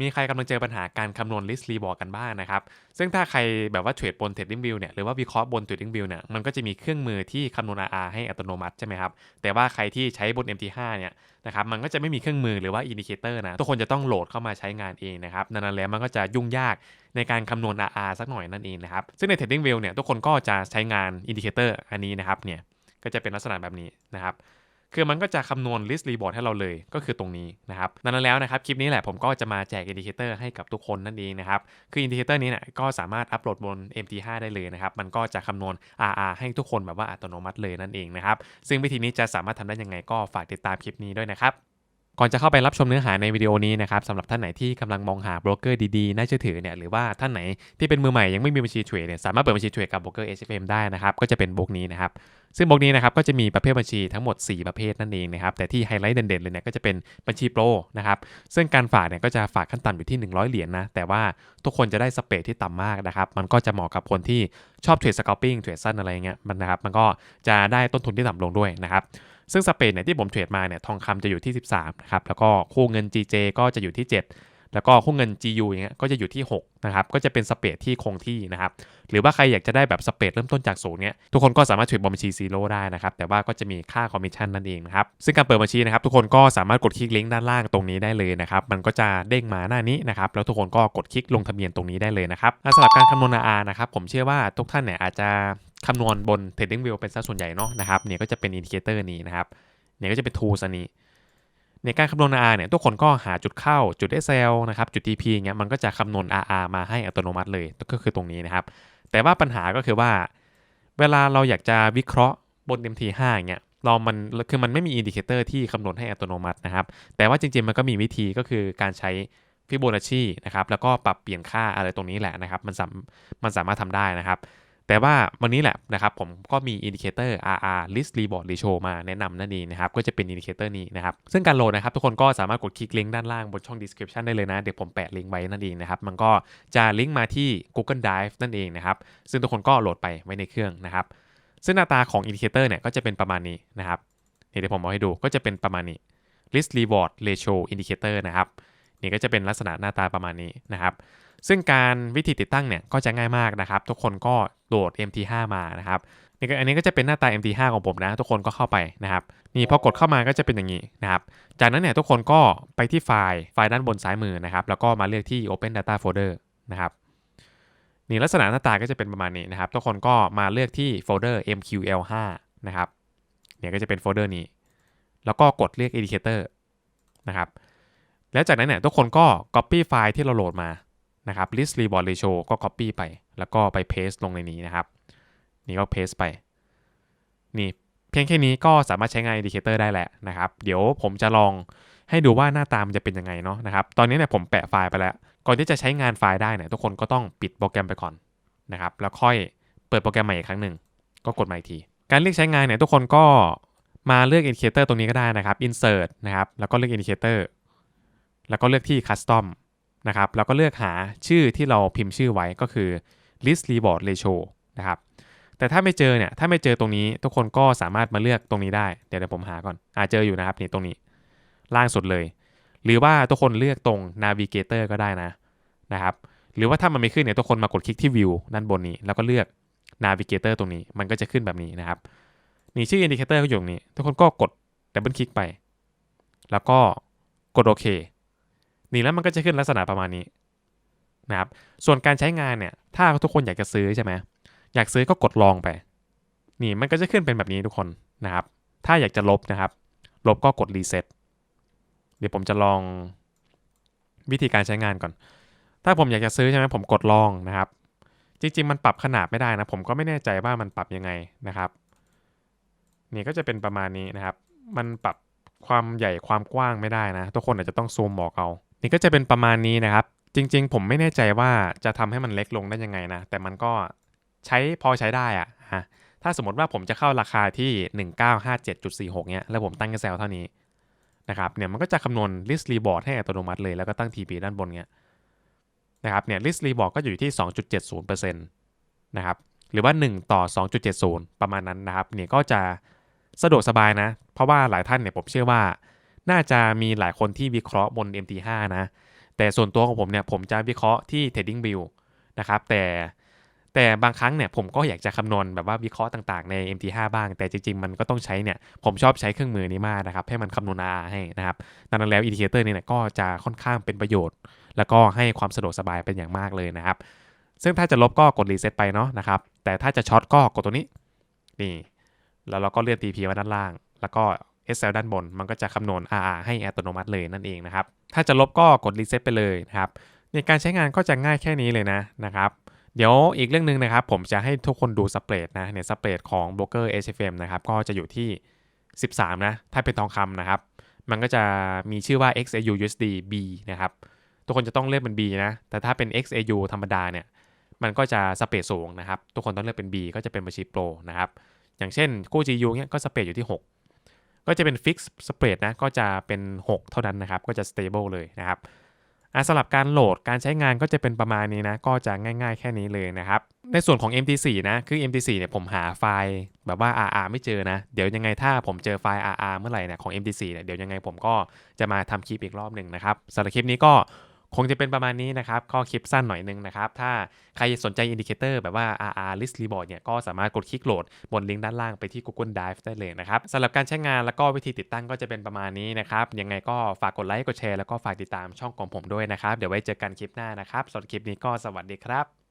มีใครกำลังเจอปัญหาการคำนวณ list reward กันบ้างนะครับ ซึ่งถ้าใครแบบว่าเทรดบน trading view เนี่ยหรือว่าวิเคราะห์บน trading view เนี่ยมันก็จะมีเครื่องมือที่คำนวณ RR ให้อัตโนมัติใช่ไหมครับ แต่ว่าใครที่ใช้บน MT5 เนี่ยนะครับมันก็จะไม่มีเครื่องมือหรือว่าอินดิเคเตอร์นะทุกคนจะต้องโหลดเข้ามาใช้งานเองนะครับนั้นแล้วมันก็จะยุ่งยากในการคำนวณ RR สักหน่อยนั่นเองนะครับซึ่งใน trading view เนี่ยทุกคนก็จะใช้งานอินดิเคเตอร์อันนี้นะครับเนี่ยก็จะเป็นลักษณะแบบนี้นะครับ คือมันก็จะคำนวณ list reward ให้เราเลยก็คือตรงนี้นะครับดังนั้นแล้วนะครับคลิปนี้แหละผมก็จะมาแจกอินดิเคเตอร์ให้กับทุกคนนั่นเองนะครับคืออินดิเคเตอร์นี้เนี่ยก็สามารถอัปโหลดบน MT5 ได้เลยนะครับมันก็จะคำนวณ RR ให้ทุกคนแบบว่าอัตโนมัติเลยนั่นเองนะครับซึ่งวิธีนี้จะสามารถทำได้ยังไงก็ฝากติดตามคลิปนี้ด้วยนะครับ ก่อนจะเข้าไปรับชมเนื้อหาในวิดีโอนี้นะครับสำหรับท่านไหนที่กำลังมองหาโบรกเกอร์ดีๆ น่าเชื่อถือเนี่ยหรือว่าท่านไหนที่เป็นมือใหม่ยังไม่มีบัญชีเทรดเนี่ยสามารถเปิดบัญชีเทรดกับโบรกเกอร์ HFM ได้นะครับก็จะเป็นบล็อกนี้นะครับซึ่งบล็อกนี้นะครับก็จะมีประเภทบัญชีทั้งหมด 4 ประเภทนั่นเองนะครับแต่ที่ไฮไลท์เด่นๆเลยเนี่ยก็จะเป็นบัญชีโปรนะครับซึ่งการฝากเนี่ยก็จะฝากขั้นต่ำอยู่ที่ 100 เหรียญนะแต่ว่าทุกคนจะได้สเปรดที่ต่ำมากนะครับมันก็จะเหมาะกับคนที่ชอบเทรดสกอปปิ้งเทรดสั้นอะไรเงี้ยมันนะครับมันก็จะได้ต้นทุนที่ต่ำลงด้วยนะครับ ซึ่งสเปนเนี่ยที่ผมเทรดมาเนี่ยทองคำจะอยู่ที่ 13นะครับแล้วก็คู่เงิน GJ ก็จะอยู่ที่ 7 แล้วก็คู่เงิน GU อย่างเงี้ยก็จะอยู่ที่6นะครับก็จะเป็นสเปดที่คงที่นะครับหรือว่าใครอยากจะได้แบบสเปดเริ่มต้นจากศูนย์เนี่ยทุกคนก็สามารถเทรดบนบัญชีซีโร่ได้นะครับแต่ว่าก็จะมีค่าคอมมิชชั่นนั่นเองนะครับซึ่งการเปิดบัญชีนะครับทุกคนก็สามารถกดคลิกลิงก์ด้านล่างตรงนี้ได้เลยนะครับมันก็จะเด้งมาหน้านี้นะครับแล้วทุกคนก็กดคลิกลงทะเบียนตรงนี้ได้เลยนะครับสำหรับการคำนวณ RR นะครับผมเชื่อว่าทุกท่านเนี่ยอาจจะคำนวณบน Trading View เป็นซะส่วนใหญ่เนาะนะครับเนี่ยก็จะเป็นอินดิเคเตอร์นี้นะครับเนี่ยก็จะเป็น tools อันนี้ ในการคำนวณ RR เนี่ยทุกคนก็หาจุดเข้าจุด SL นะครับจุด TP เงี้ยมันก็จะคำนวณ RR มาให้อัตโนมัติเลยก็คือตรงนี้นะครับ แต่ว่าปัญหาก็คือว่า เวลาเราอยากจะวิเคราะห์บน MT5 เงี้ยเรามันคือมันไม่มีอินดิเคเตอร์ที่คำนวณให้อัตโนมัตินะครับ แต่ว่าจริงๆ มันก็มีวิธีก็คือการใช้ฟิโบนัชชีนะครับแล้วก็ปรับเปลี่ยนค่าอะไรตรงนี้แหละนะครับ มันสามมันสามารถทำได้นะครับ แต่ว่าวันนี้แหละนะครับผมก็มีอินดิเคเตอร์ RR list reward ratio มาแนะนำนั่นเองนะครับ ก็จะเป็นอินดิเคเตอร์นี้นะครับ ซึ่งการโหลดนะครับ ทุกคนก็สามารถกดคลิกลิงก์ด้านล่างบนช่อง description ได้เลยนะ เดี๋ยวผมแปะลิงก์ไว้นั่นเองนะครับ มันก็จะลิงก์มาที่ Google Drive นั่นเองนะครับ ซึ่งทุกคนก็โหลดไปไว้ในเครื่องนะครับ ซึ่งหน้าตาของอินดิเคเตอร์เนี่ยก็จะเป็นประมาณนี้นะครับเดี๋ยวผมเอาให้ดูก็จะเป็นประมาณนี้ list reward ratio indicator นะครับนี่ก็จะเป็นลักษณะหน้าตาประมาณนี้นะครับ ซึ่งการวิธีติดตั้งเนี่ยก็จะง่ายมากนะครับ ทุกคนก็โหลด MT5 มานะครับนี่ก็อันนี้ก็จะเป็นหน้าตา MT5 ของผมนะ ทุกคนก็เข้าไปนะครับนี่พอกดเข้ามาก็จะเป็นอย่างนี้นะครับจากนั้นเนี่ยทุกคนก็ไปที่ไฟล์ไฟล์ด้านบนซ้ายมือนะครับ แล้วก็มาเลือกที่ Open Data Folder นะครับนี่ลักษณะหน้าตาก็จะเป็นประมาณนี้นะครับ ทุกคนก็มาเลือกที่โฟลเดอร์ MQL5 นะครับเนี่ยก็จะเป็นโฟลเดอร์นี้ แล้วก็กดเรียก Indicator นะครับแล้วจากนั้นเนี่ยทุกคนก็ Copy ไฟล์ที่เราโหลดมา นะครับ list reward ratio ก็ copy ไป แล้วก็ไป paste ลงในนี้นะครับ นี่ก็ paste ไป นี่เพียงแค่นี้ก็สามารถใช้งาน indicator ได้แหละนะครับ เดี๋ยวผมจะลองให้ดูว่าหน้าตามันจะเป็นยังไงเนาะนะครับ ตอนนี้เนี่ยผมแปะไฟล์ไปแล้ว ก่อนที่จะใช้งานไฟล์ได้เนี่ยทุกคนก็ต้องปิดโปรแกรมไปก่อนนะครับ แล้วค่อยเปิดโปรแกรมใหม่อีกครั้งหนึ่ง ก็กดมาอีกที การเลือกใช้งานเนี่ยทุกคนก็มาเลือก indicator ตรงนี้ก็ได้นะครับ insert นะครับ แล้วก็เลือก indicator แล้วก็เลือกที่ custom นะครับแล้วก็เลือกหาชื่อที่เราพิมพ์ชื่อไว้ก็คือ list reward ratio นะครับแต่ถ้าไม่เจอเนี่ยถ้าไม่เจอตรงนี้ทุกคนก็สามารถมาเลือกตรงนี้ได้เดี๋ยวผมหาก่อนอ่าเจออยู่นะครับนี่ตรงนี้ ล่างสุดเลย หรือว่าทุกคนเลือกตรง navigator ก็ได้นะนะครับหรือว่าถ้ามันไม่ขึ้นเนี่ยทุกคนมากดคลิกที่ view ด้านบนนี้ แล้วก็เลือก navigator ตรงนี้มันก็จะขึ้นแบบนี้นะครับนี่ชื่อ indicator ก็อยู่ตรงนี้ ทุกคนก็กดดับเบิลคลิกไป แล้วก็กดโอเค นี่แล้วมันก็จะขึ้นลักษณะประมาณนี้นะครับ ส่วนการใช้งานเนี่ย ถ้าทุกคนอยากจะซื้อใช่ไหมอยากซื้อก็กดลองไป นี่มันก็จะขึ้นเป็นแบบนี้ทุกคนนะครับ ถ้าอยากจะลบนะครับ ลบก็กดรีเซ็ตเดี๋ยวผมจะลองวิธีการใช้งานก่อน ถ้าผมอยากจะซื้อใช่ไหมผมกดลองนะครับ จริง ๆ มันปรับขนาดไม่ได้นะ ผมก็ไม่แน่ใจว่ามันปรับยังไงนะครับ นี่ก็จะเป็นประมาณนี้นะครับ มันปรับความใหญ่ความกว้างไม่ได้นะ ทุกคนอาจจะต้องซูมบอกเอา นี่ก็จะเป็นประมาณนี้นะครับ จริง ๆ ผมไม่แน่ใจว่าจะทำให้มันเล็กลงได้ยังไงนะ แต่มันก็ใช้พอใช้ได้อะฮะถ้าสมมติว่าผมจะเข้าราคาที่ 1957.46เนี้ยแล้วผมตั้งกระแซลเท่านี้นะครับเนี่ยมันก็จะคำนวณ list reward ให้อัตโนมัติเลยแล้วก็ตั้ง TP ด้านบนเนี้ยนะครับเนี่ย list reward ก็อยู่ที่ 2.70%นะครับหรือว่า 1 ต่อ 2.70 ประมาณนั้นนะครับเนี่ยก็จะสะดวกสบายนะ เพราะว่าหลายท่านเนี่ยผมเชื่อว่า น่าจะมีหลายคนที่วิเคราะห์บน MT5 นะ แต่ส่วนตัวของผมเนี่ยผมจะวิเคราะห์ที่ Trading View นะครับ แต่แต่บางครั้งเนี่ยผมก็อยากจะคำนวณแบบว่าวิเคราะห์ต่างๆใน MT5 บ้าง แต่จริงๆ มันก็ต้องใช้เนี่ย ผมชอบใช้เครื่องมือนี้มากนะครับ ให้มันคำนวณ R ให้นะครับดังนั้นแล้วอินดิเคเตอร์เนี่ยก็จะค่อนข้างเป็นประโยชน์ แล้วก็ให้ความสะดวกสบายเป็นอย่างมากเลยนะครับ ซึ่งถ้าจะลบก็กดรีเซ็ตไปเนาะนะครับ แต่ถ้าจะช็อตก็กดตัวนี้ นี่ แล้วเราก็เลื่อน TP มาด้านล่าง แล้วก็ SL ด้านบน มันก็จะคำนวณ RR ให้อัตโนมัติเลยนั่นเองนะครับ ถ้าจะลบก็กดรีเซ็ตไปเลยนะครับ ในการใช้งานก็จะง่ายแค่นี้เลยนะนะครับ เดี๋ยวอีกเรื่องหนึ่งนะครับ ผมจะให้ทุกคนดูสเปรดนะเนี่ยสเปรดของโบรกเกอร์ HFM นะครับ ก็จะอยู่ที่ 13 นะ ถ้าเป็นทองคำนะครับ มันก็จะมีชื่อว่า XAU USD B นะครับ ทุกคนจะต้องเลือกเป็น B นะ แต่ถ้าเป็น XAU ธรรมดาเนี่ย มันก็จะสเปรดสูงนะครับ ทุกคนต้องเลือกเป็น B ก็จะเป็นบัญชีโปรนะครับ อย่างเช่นกู้ GU เนี่ยก็สเปรดอยู่ที่ 6 ก็จะเป็นฟิกซ์สเปรดนะก็จะเป็น 6 เท่านั้นนะครับ ก็จะสเตเบิลเลยนะครับอะสำหรับการโหลดการใช้งานก็จะเป็นประมาณนี้นะ ก็จะง่ายๆแค่นี้เลยนะครับ ในส่วนของ MT4 นะ คือ MT4 เนี่ยผมหาไฟล์แบบว่า RR ไม่เจอนะ เดี๋ยวยังไงถ้าผมเจอไฟล์ RR เมื่อไหร่เนี่ยของ MT4 เนี่ยเดี๋ยวยังไงผมก็จะมาทำคลิปอีกรอบหนึ่งนะครับสำหรับคลิปนี้ก็ คงจะเป็นประมาณนี้นะครับก็คลิปสั้นหน่อยนึงนะครับ ถ้าใครสนใจอินดิเคเตอร์แบบว่า RR list report เนี่ยก็สามารถกดคลิกโหลดบนลิงก์ด้านล่างไปที่ Google Drive ได้เลยนะครับสำหรับการใช้งานแล้วก็วิธีติดตั้งก็จะเป็นประมาณนี้นะครับยังไงก็ฝากกดไลค์กดแชร์แล้วก็ฝากติดตามช่องของผมด้วยนะครับเดี๋ยวไว้เจอกันคลิปหน้านะครับสำหรับคลิปนี้ก็สวัสดีครับ